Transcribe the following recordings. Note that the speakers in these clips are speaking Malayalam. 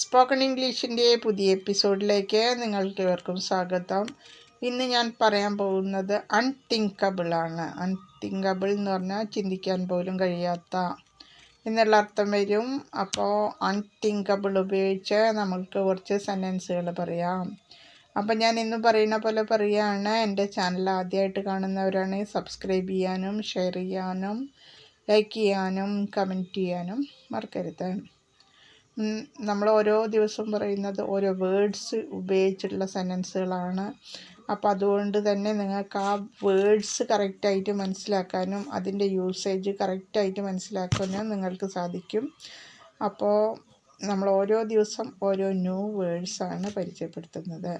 സ്പോക്കൺ ഇംഗ്ലീഷിന്റെ പുതിയ എപ്പിസോഡിലേക്ക് നിങ്ങൾക്ക് ഏവർക്കും സ്വാഗതം. ഇന്ന് ഞാൻ പറയാൻ പോകുന്നത് അൺതിങ്കബിൾ ആണ്. അൺതിങ്കബിൾ എന്ന് പറഞ്ഞാൽ ചിന്തിക്കാൻ പോലും കഴിയാത്ത എന്നുള്ള അർത്ഥം വരും. അപ്പോൾ അൺതിങ്കബിൾ ഉപയോഗിച്ച് നമുക്ക് കുറച്ച് സെന്റൻസുകൾ പറയാം. അപ്പം ഞാൻ ഇന്ന് പറയുന്ന പോലെ പറയുകയാണ്. എന്റെ ചാനൽ ആദ്യമായിട്ട് കാണുന്നവരാണ് സബ്സ്ക്രൈബ് ചെയ്യാനും ഷെയർ ചെയ്യാനും ലൈക്ക് ചെയ്യാനും കമന്റ് ചെയ്യാനും മറക്കരുത്. നമ്മൾ ഓരോ ദിവസവും പറയുന്നത് ഓരോ വേർഡ്സ് ഉപയോഗിച്ചിട്ടുള്ള സെന്റൻസുകളാണ് അപ്പോൾ അതുകൊണ്ട് തന്നെ നിങ്ങൾക്ക് ആ വേർഡ്സ് കറക്റ്റായിട്ട് മനസ്സിലാക്കാനും അതിന്റെ യൂസേജ് കറക്റ്റായിട്ട് മനസ്സിലാക്കാനും നിങ്ങൾക്ക് സാധിക്കും. അപ്പോൾ നമ്മൾ ഓരോ ദിവസം ഓരോ ന്യൂ വേർഡ്സാണ് പരിചയപ്പെടുത്തുന്നത്.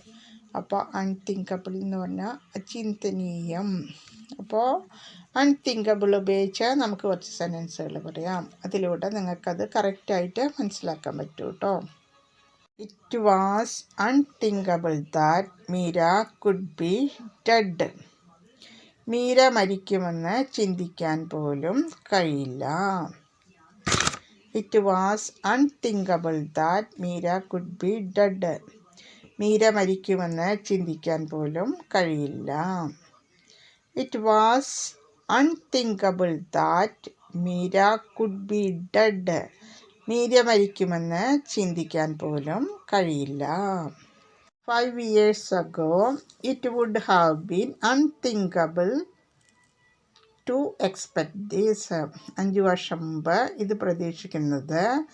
അപ്പോൾ അൺതിങ്കബിൾ എന്ന് പറഞ്ഞാൽ അചിന്തനീയം. അപ്പോൾ അൺതിങ്കബിൾ ഉപയോഗിച്ച് നമുക്ക് കുറച്ച് സെന്റൻസുകൾ പറയാം. അതിലൂടെ നിങ്ങൾക്കത് കറക്റ്റായിട്ട് മനസ്സിലാക്കാൻ പറ്റും കേട്ടോ it was unthinkable that Meera could be dead Meera മരിക്കുമെന്ന് ചിന്തിക്കാൻ പോലും കഴിയില്ല. It was unthinkable that Meera could be dead Meera മരിക്കുമെന്ന് ചിന്തിക്കാൻ പോലും കഴിയില്ല. It was unthinkable that Meera could be dead Meera മരിക്കുമെന്ന് ചിന്തിക്കാൻ പോലും കഴിയില്ല. Five years ago it would have been unthinkable to expect these അഞ്ച് വർഷം മുമ്പ് ഇത് പ്രതീക്ഷിക്കുന്നത്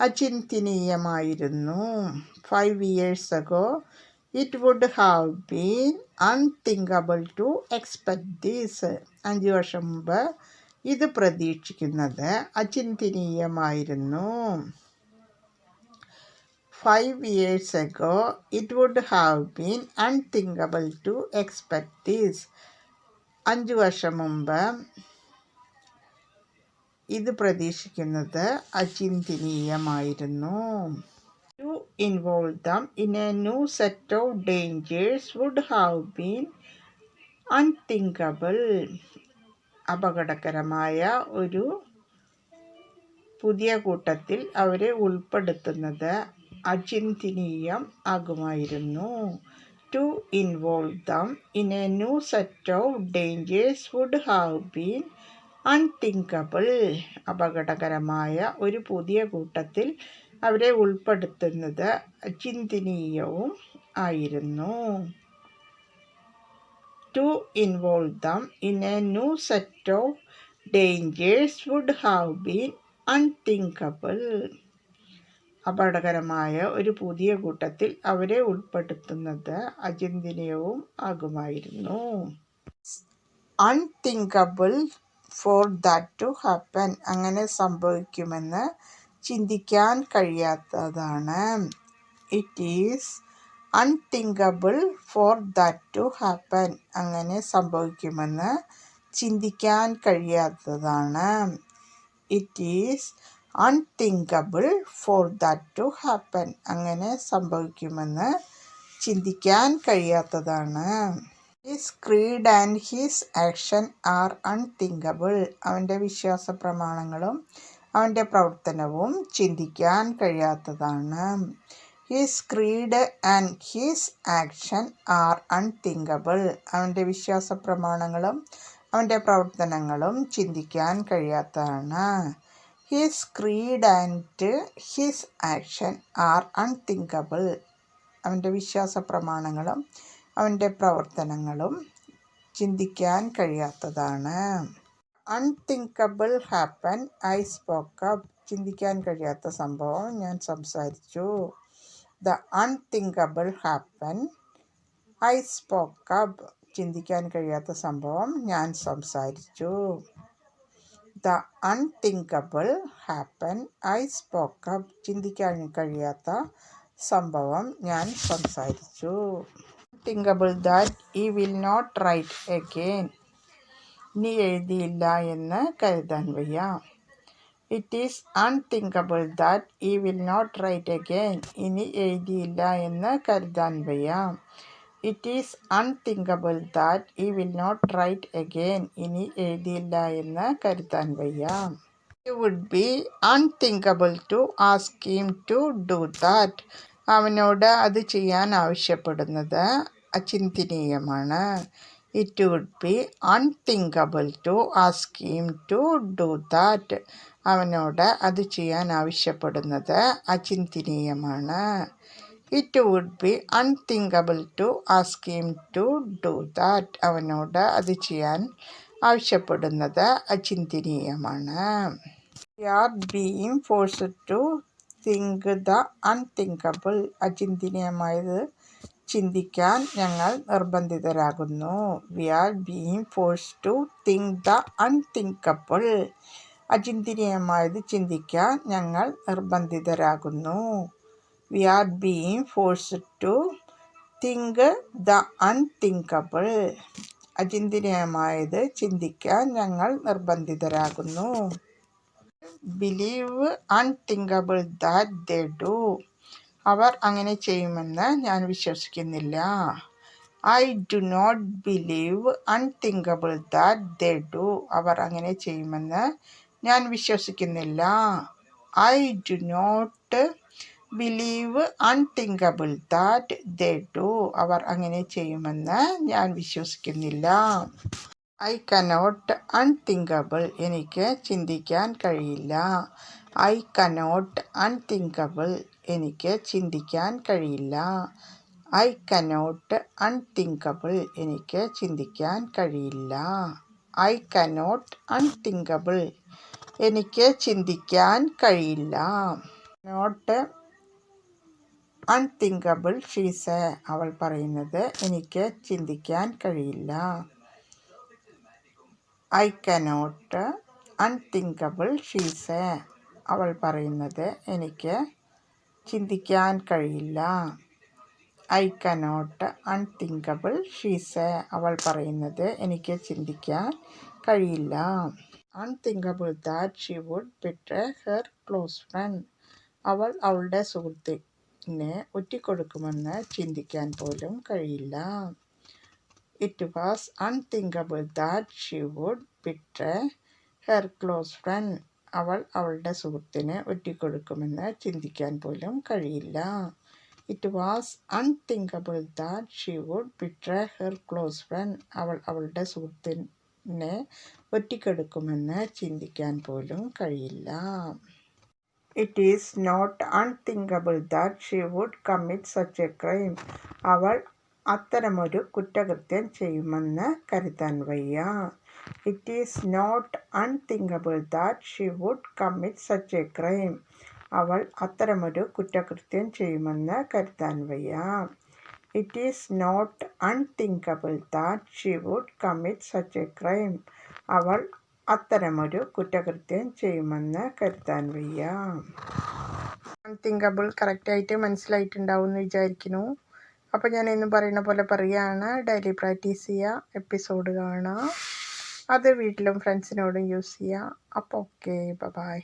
അചിന്തനീയമായിരുന്നു. Five years ago it would have been unthinkable to expect these അഞ്ച് വർഷം മുമ്പ് ഇത് പ്രതീക്ഷിക്കുന്നത് അചിന്തനീയമായിരുന്നു. Five years ago it would have been unthinkable to expect these അഞ്ച് വർഷം മുമ്പ് ഇത് പ്രതീക്ഷിക്കുന്നത് അചിന്തനീയമായിരുന്നു. To them in a new set of dangers would have been unthinkable. അപകടകരമായ ഒരു പുതിയ കൂട്ടത്തിൽ അവരെ ഉൾപ്പെടുത്തുന്നത് അചിന്തനീയം ആകുമായിരുന്നു. To involve them in a new set of dangers would have been unthinkable അപകടകരമായ ഒരു പുതിയ കൂട്ടത്തിൽ അവരെ ഉൾപ്പെടുത്തുന്നത് ചിന്തനീയവും ആയിരുന്നു. To involve them in a new set of dangers would have been unthinkable അപകടകരമായ ഒരു പുതിയ കൂട്ടത്തിൽ അവരെ ഉൾപ്പെടുത്തുന്നത് അചിന്തനീയവും ആകുമായിരുന്നു. Unthinkable for that to happen അങ്ങനെ സംഭവിക്കുമെന്ന് ചിന്തിക്കാൻ കഴിയാത്തതാണ്. It is unthinkable for that to happen അങ്ങനെ സംഭവിക്കുമെന്ന് ചിന്തിക്കാൻ കഴിയാത്തതാണ്. It is unthinkable for that to happen അങ്ങനെ സംഭവിക്കുമെന്ന് ചിന്തിക്കാൻ കഴിയാത്തതാണ്. His creed and his action are unthinkable അവന്റെ വിശ്വാസ പ്രമാണങ്ങളും അവന്റെ പ്രവർത്തനവും ചിന്തിക്കാൻ കഴിയാത്തതാണ്. His creed and his action are unthinkable അവന്റെ വിശ്വാസ പ്രമാണങ്ങളും അവന്റെ പ്രവർത്തനങ്ങളും ചിന്തിക്കാൻ കഴിയാത്തതാണ്. His creed and his action are unthinkable അവന്റെ വിശ്വാസ പ്രമാണങ്ങളും അവന്റെ പ്രവർത്തനങ്ങളും ചിന്തിക്കാൻ കഴിയാത്തതാണ്. Unthinkable happen I spoke up ചിന്തിക്കാൻ കഴിയാത്ത സംഭവം ഞാൻ സംസാരിച്ചു. The unthinkable happen I spoke up ചിന്തിക്കാൻ കഴിയാത്ത സംഭവം ഞാൻ സംസാരിച്ചു. The unthinkable happen I spoke up ചിന്തിക്കാൻ കഴിയാത്ത സംഭവം ഞാൻ സംസാരിച്ചു. Thinkable that he will not write again ഇനി എഴുതിയില്ല എന്ന് കരുതാൻ വയ്യ. It is unthinkable that he will not write again ഇനി എഴുതിയില്ല എന്ന് കരുതാൻ വയ്യ. It is unthinkable that he will not write again ഇനി എഴുതിയില്ല എന്ന് കരുതാൻ വയ്യ. It would be unthinkable to ask him to do that അവനോട് അത് ചെയ്യാൻ ആവശ്യപ്പെടുന്നത് അചിന്തനീയമാണ്. It would be unthinkable to ask him to do that അവനോട് അത് ചെയ്യാൻ ആവശ്യപ്പെടുന്നത് അചിന്തനീയമാണ്. It would be unthinkable to ask him to do that അവനോട് അത് ചെയ്യാൻ ആവശ്യപ്പെടുന്നത് അചിന്തനീയമാണ്. Are being force to think the unthinkable അചിന്തനീയമായത് ചിന്തിക്കാൻ ഞങ്ങൾ നിർബന്ധിതരാകുന്നു. We are being force to think the unthinkable അചിന്തനീയമായത് ചിന്തിക്കാൻ ഞങ്ങൾ നിർബന്ധിതരാകുന്നു. We are being force to think the unthinkable അചിന്തനീയമായത് ചിന്തിക്കാൻ ഞങ്ങൾ നിർബന്ധിതരാകുന്നു. Believe unthinkable that they do അവർ അങ്ങനെ ചെയ്യുമെന്ന് ഞാൻ വിശ്വസിക്കുന്നില്ല. I do not believe unthinkable that they do അവർ അങ്ങനെ ചെയ്യുമെന്ന് ഞാൻ വിശ്വസിക്കുന്നില്ല. I do not believe unthinkable that they do അവർ അങ്ങനെ ചെയ്യുമെന്ന് ഞാൻ വിശ്വസിക്കുന്നില്ല. ഐ കനോട്ട് അൺതിങ്കബിൾ എനിക്ക് ചിന്തിക്കാൻ കഴിയില്ല. ഐ കനോട്ട് അൺതിങ്കബിൾ എനിക്ക് ചിന്തിക്കാൻ കഴിയില്ല. ഐ കനോട്ട് അൺതിങ്കബിൾ എനിക്ക് ചിന്തിക്കാൻ കഴിയില്ല. ഐ കനോട്ട് അൺതിങ്കബിൾ എനിക്ക് ചിന്തിക്കാൻ കഴിയില്ല. നോട്ട് അൺതിങ്കബിൾ ഷീസ് അവൾ പറയുന്നത് എനിക്ക് ചിന്തിക്കാൻ കഴിയില്ല. ഐ കനോട്ട് അൺതിങ്കബിൾ ഷീസ് അവൾ പറയുന്നത് എനിക്ക് ചിന്തിക്കാൻ കഴിയില്ല. ഐ കനോട്ട് അൺതിങ്കബിൾ ഷീസ് അവൾ പറയുന്നത് എനിക്ക് ചിന്തിക്കാൻ കഴിയില്ല. Unthinkable that she would betray her close friend അവൾ അവളുടെ സുഹൃത്തിനെ ഒറ്റിക്കൊടുക്കുമെന്ന് ചിന്തിക്കാൻ പോലും കഴിയില്ല. It was unthinkable that she would betray her close friend അവൾ അവളുടെ സുഹൃത്തിന് ഒറ്റിക്കൊടുക്കുമെന്ന് ചിന്തിക്കാൻ പോലും കഴിയില്ല. It was unthinkable that she would betray her close friend അവൾ അവളുടെ സുഹൃത്തിനെ ഒറ്റിക്കെടുക്കുമെന്ന് ചിന്തിക്കാൻ പോലും കഴിയില്ല. It is not unthinkable that she would commit such a crime അവൾ അത്തരമൊരു കുറ്റകൃത്യം ചെയ്യുമെന്ന് കരുതാൻ വയ്യ. It is not unthinkable that she would commit such a crime അവൾ അത്തരമൊരു കുറ്റകൃത്യം ചെയ്യുമെന്ന് കരുതാൻ വയ്യ. It is not unthinkable that she would commit such a crime അവൾ അത്തരമൊരു കുറ്റകൃത്യം ചെയ്യുമെന്ന് കരുതാൻ വയ്യ. അൺതിങ്കബിൾ കറക്റ്റായിട്ട് മനസ്സിലായിട്ടുണ്ടാവും എന്ന് വിചാരിക്കുന്നു. അപ്പോൾ ഞാൻ ഇന്ന് പറയുന്ന പോലെ പറയുകയാണ് ഡെയിലി പ്രാക്ടീസ് ചെയ്യുക എപ്പിസോഡ് കാണുക അത് വീട്ടിലും ഫ്രണ്ട്സിനോടും യൂസ് ചെയ്യുക അപ്പോൾ ഓക്കെ ബൈ